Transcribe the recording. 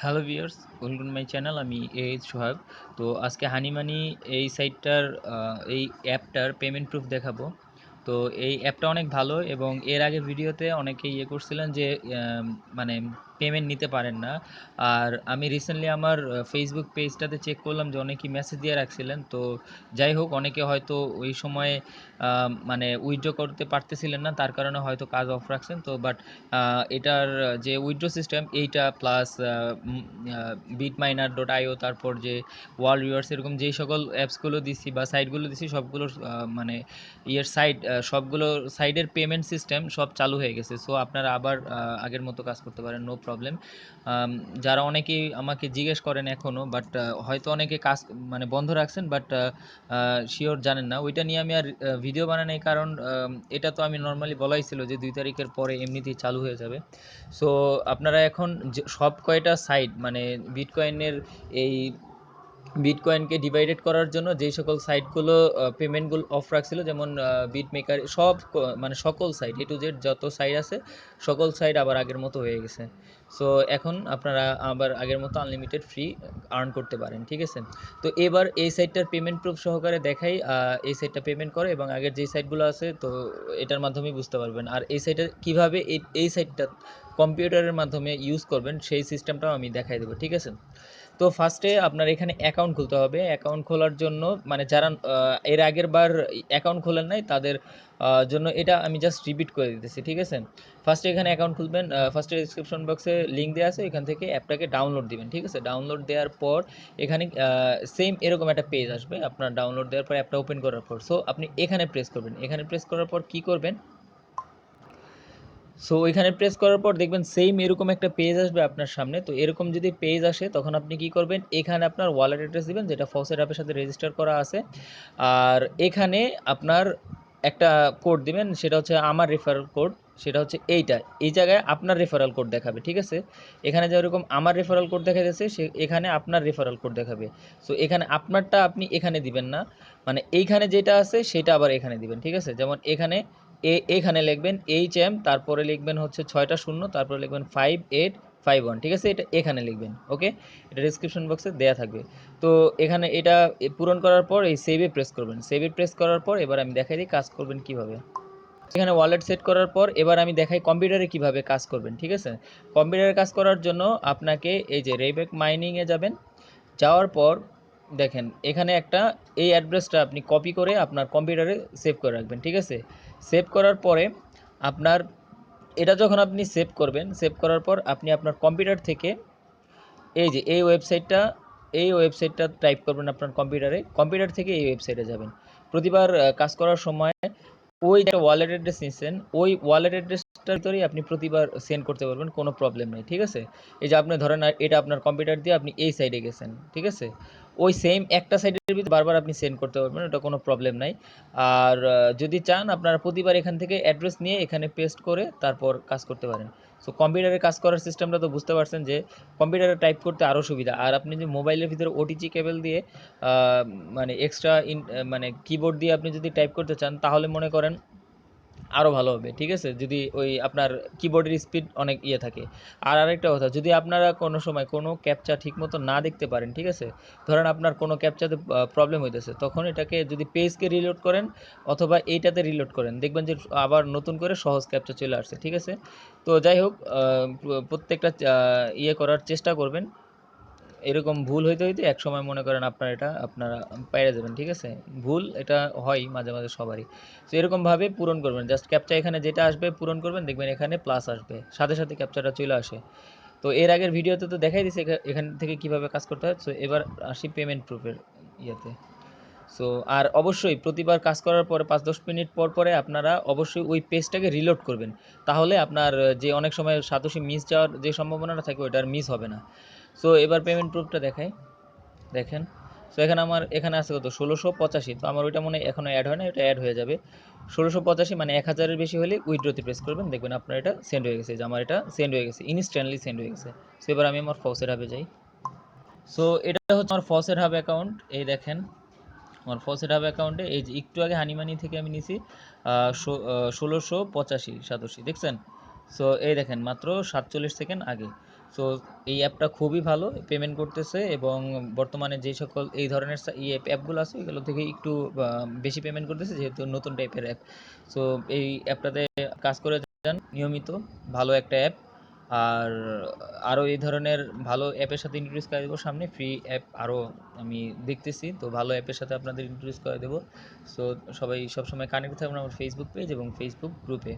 Hello viewers, welcome my channel, আমি H Sohag. তো আজকে হানিমানি এই সাইটটার এই অ্যাপটার পেমেন্ট প্রুফ দেখাবো। তো এই অ্যাপটা অনেক ভালো এবং এর আগে ভিডিওতে অনেকে ইয়ে করছিলেন যে মানে পেমেন্ট নিতে পারেন না। আর আমি রিসেন্টলি আমার ফেসবুক পেজটাতে চেক করলাম যে অনেকেই মেসেজ দিয়ে রাখছিলেন। তো যাই হোক, অনেকে হয়তো ওই সময়ে মানে উইথড্র করতে পারতেছিলেন না, তার কারণে হয়তো কাজ অফ রাখছেন। তো বাট এটার যে উইথড্র সিস্টেম এইটা plus bit miner dot I O তারপর যে ওয়ার্ল্ড রিওয়ার্স এরকম যেই সকল অ্যাপসগুলো দিছি বা সাইটগুলো দিছি, সবগুলোর মানে ইয়ের সাইট সবগুলো সাইডের পেমেন্ট সিস্টেম সব চালু হয়ে গেছে। সো আপনারা আবার আগের মতো কাজ করতে পারেন নো প্রবলেম যারা অনেকেই আমাকে জিজ্ঞেস করেন এখনও বাট হয়তো অনেকে কাজ মানে বন্ধ রাখছেন বাট শিওর জানেন না। ওইটা নিয়ে আমি আর ভিডিও বানানোর কারণ এটা তো আমি নর্মালি বলাই ছিল যে দুই তারিখের পরে এমনিতেই চালু হয়ে যাবে। সো আপনারা এখন সব কয়টা সাইট মানে বিটকয়েনের এই বিটকয়েনকে ডিভাইডেড করার জন্য যেই সকল সাইটগুলো পেমেন্টগুলো অফ রাখছিল, যেমন বিট মেকার সব মানে সকল সাইট এ টু জেড যত সাইট আছে, সকল সাইট আবার আগের মতো হয়ে গেছে। সো এখন আপনারা আবার আগের মতো আনলিমিটেড ফ্রি আর্ন করতে পারেন, ঠিক আছে? তো এবার এই সাইটটার পেমেন্ট প্রুফ সহকারে দেখাই এই সাইটটা পেমেন্ট করে এবং আগের যেই সাইটগুলো আছে, তো এটার মাধ্যমে বুঝতে পারবেন। আর এই সাইটে কীভাবে এই সাইটটা কম্পিউটারের মাধ্যমে ইউজ করবেন, সেই সিস্টেমটাও আমি দেখাই দেবো, ঠিক আছে? তো ফার্স্টে আপনার এখানে অ্যাকাউন্ট খুলতে হবে। অ্যাকাউন্ট খোলার জন্য মানে যারা এর আগের বার অ্যাকাউন্ট খোলেন নাই, তাদের জন্য এটা আমি জাস্ট রিপিট করে দিতেছি, ঠিক আছে? ফার্স্টে এখানে অ্যাকাউন্ট খুলবেন ফার্স্টে ডিসক্রিপশন বক্সে লিঙ্ক দেওয়া আছে এখান থেকে অ্যাপটাকে ডাউনলোড দিবেন, ঠিক আছে? ডাউনলোড দেওয়ার পর এখানে সেম এরকম একটা পেজ আসবে, আপনার ডাউনলোড দেওয়ার পর অ্যাপটা ওপেন করার পর। সো আপনি এখানে প্রেস করবেন। এখানে প্রেস করার পর কি করবেন? সো ওইখানে প্রেস করার পর দেখবেন সেম এরকম একটা পেজ আসবে আপনার সামনে। তো এরকম যদি পেজ আসে, তখন আপনি কি করবেন? এখানে আপনার ওয়ালেট অ্যাড্রেস দিবেন, যেটা ফসেট অ্যাপের সাথে রেজিস্টার করা আছে। আর এখানে আপনার একটা কোড দিবেন, সেটা হচ্ছে আমার রেফারেল কোড সেটা হচ্ছে এইটা। এই জায়গায় আপনার রেফারেল কোড দেখাবে, ঠিক আছে? এখানে যেরকম আমার রেফারেল কোড দেখা যাচ্ছে, সে এখানে আপনার রেফারেল কোড দেখাবে। সো এখানে আপনারটা আপনি এখানে দিবেন না। মানে এইখানে যেটা আছে, সেটা আবার এখানে দিবেন, ঠিক আছে? যেমন এখানে এ, এখানে লিখবেন এইচ এম তারপরে লিখবেন হচ্ছে ছয়টা শূন্য, তারপরে লিখবেন ফাইভ এইট ফাইভ ওয়ান ঠিক আছে? এটা এখানে লিখবেন ওকে এটা ডিসক্রিপশন বক্সে দেয়া থাকবে। তো এখানে এটা পূরণ করার পর এই সেভে প্রেস করবেন। সেভে প্রেস করার পর এবার আমি দেখাই দিই কাজ করবেন কীভাবে। এখানে ওয়ালেট সেট করার পর এবার আমি দেখাই কম্পিউটারে কীভাবে কাজ করবেন, ঠিক আছে? কম্পিউটারে কাজ করার জন্য আপনাকে এই যে রেবেক মাইনিংয়ে যাবেন, যাওয়ার পর দেখেন, এখানে একটা এই অ্যাড্রেসটা আপনি কপি করে আপনার কম্পিউটারে সেভ করে রাখবেন, ঠিক আছে? সেভ করার পরে আপনার, এটা যখন আপনি সেভ করবেন সেভ করার পর আপনি আপনার কম্পিউটার থেকে এই যে, এই ওয়েবসাইটটা এই ওয়েবসাইটটা টাইপ করবেন আপনার কম্পিউটারে কম্পিউটার থেকে এই ওয়েবসাইটে যাবেন। প্রতিবার কাজ করার সময় ওই যে ওয়ালেট অ্যাড্রেস নিচ্ছেন, ওই ওয়ালেট অ্যাড্রেসটার ভিতরেই আপনি প্রতিবার সেন্ড করতে পারবেন, কোনো প্রবলেম নেই, ঠিক আছে? এই যে আপনি ধরেন এটা আপনার কম্পিউটার দিয়ে আপনি এই সাইডে গেছেন, ঠিক আছে? ওই সেম একটা সাইডের ভিতরে বারবার আপনি সেন্ড করতে পারবেন, ওটা কোনো প্রবলেম নাই। আর যদি চান, আপনারা প্রতিবার এখান থেকে অ্যাড্রেস নিয়ে এখানে পেস্ট করে তারপর কাজ করতে পারেন। সো কম্পিউটারে কাজ করার সিস্টেমটা তো বুঝতে পারছেন যে কম্পিউটারে টাইপ করতে আরও সুবিধা। আর আপনি যে মোবাইলের ভিতরে ওটিজি কেবল দিয়ে মানে এক্সট্রা মানে কিবোর্ড দিয়ে আপনি যদি টাইপ করতে চান, তাহলে মনে করেন আরও ভালো হবে, ঠিক আছে? যদি ওই আপনার কিবোর্ডের স্পিড অনেক ইয়ে থাকে। আর আরেকটা কথা, যদি আপনারা কোনো সময় কোনো ক্যাপচা ঠিকমতো না দেখতে পারেন, ঠিক আছে? ধরেন আপনার কোনো ক্যাপচাতে প্রবলেম হইতেছে, তখন এটাকে যদি পেজকে রিলোড করেন অথবা এইটাতে রিলোড করেন, দেখবেন যে আবার নতুন করে সহজ ক্যাপচা চলে আসছে, ঠিক আছে? তো যাই হোক প্রত্যেকটা ইয়ে করার চেষ্টা করবেন। এরকম ভুল হইতে হইতে এক সময় মনে করেন আপনার এটা, আপনারা পাইরে যাবেন ঠিক আছে? ভুল এটা হয় মাঝে মাঝে সবারই। তো এরকমভাবে পূরণ করবেন। জাস্ট ক্যাপচা এখানে যেটা আসবে পূরণ করবেন, দেখবেন এখানে প্লাস আসবে। সাথে সাথে ক্যাপচাটা চলে আসে। তো এর আগের ভিডিওতে তো দেখাই দিছে এখা- এখান থেকে কীভাবে কাজ করতে হয়। তো এবার আসি পেমেন্ট প্রুফের ইয়েতে। সো আর অবশ্যই প্রতিবার কাজ করার পরে পাঁচ দশ মিনিট পর পরে আপনারা অবশ্যই ওই পেজটাকে রিলোড করবেন। তাহলে আপনার যে অনেক সময় সাতোশি মিস যাওয়ার যে সম্ভাবনাটা থাকে ওটা আর মিস হবে না। সো এবার পেমেন্ট প্রুফটা দেখাই। দেখেন। সো এখানে আমার, এখানে আছে কত? ষোলোশো পঁচাশি। তো আমার ওইটা মনে এখনও অ্যাড হয় না, এটা অ্যাড হয়ে যাবে। ষোলোশো পঁচাশি মানে এক হাজারের বেশি হলে উইথড্রোতে প্রেস করবেন। দেখবেন আপনার এটা সেন্ড হয়ে গেছে। যে আমার এটা সেন্ড হয়ে গেছে। ইনস্ট্যান্টলি সেন্ড হয়ে গেছে। সো এবার আমি আমার ফসের হাবে যাই। সো এটা হচ্ছে আমার ফসের হাব অ্যাকাউন্ট এই দেখেন। আমার ফসেট হাব অ্যাকাউন্টে এই যে একটু আগে হানিমানি থেকে আমি নিছি ষোলোশো পঁচাশি সাতাশি দেখছেন? সো এই দেখেন, মাত্র সাতচল্লিশ সেকেন্ড আগে। সো এই অ্যাপটা খুবই ভালো পেমেন্ট করতেছে এবং বর্তমানে যে সকল এই ধরনের এই অ্যাপগুলো আছে, এগুলো থেকে একটু বেশি পেমেন্ট করতেছে যেহেতু নতুন টাইপের অ্যাপ সো এই অ্যাপটাতে কাজ করে যান, নিয়মিত, ভালো একটা অ্যাপ আর আরও এই ধরনের ভালো অ্যাপের সাথে ইন্ট্রোডিউস করে দেবো সামনে ফ্রি অ্যাপ আরও আমি দেখতেছি, তো ভালো অ্যাপের সাথে আপনাদের ইন্ট্রোডিউস করে দেবো। সো সবাই সবসময় কানেক্ট থাকবেন আমার ফেসবুক পেজ এবং ফেসবুক গ্রুপে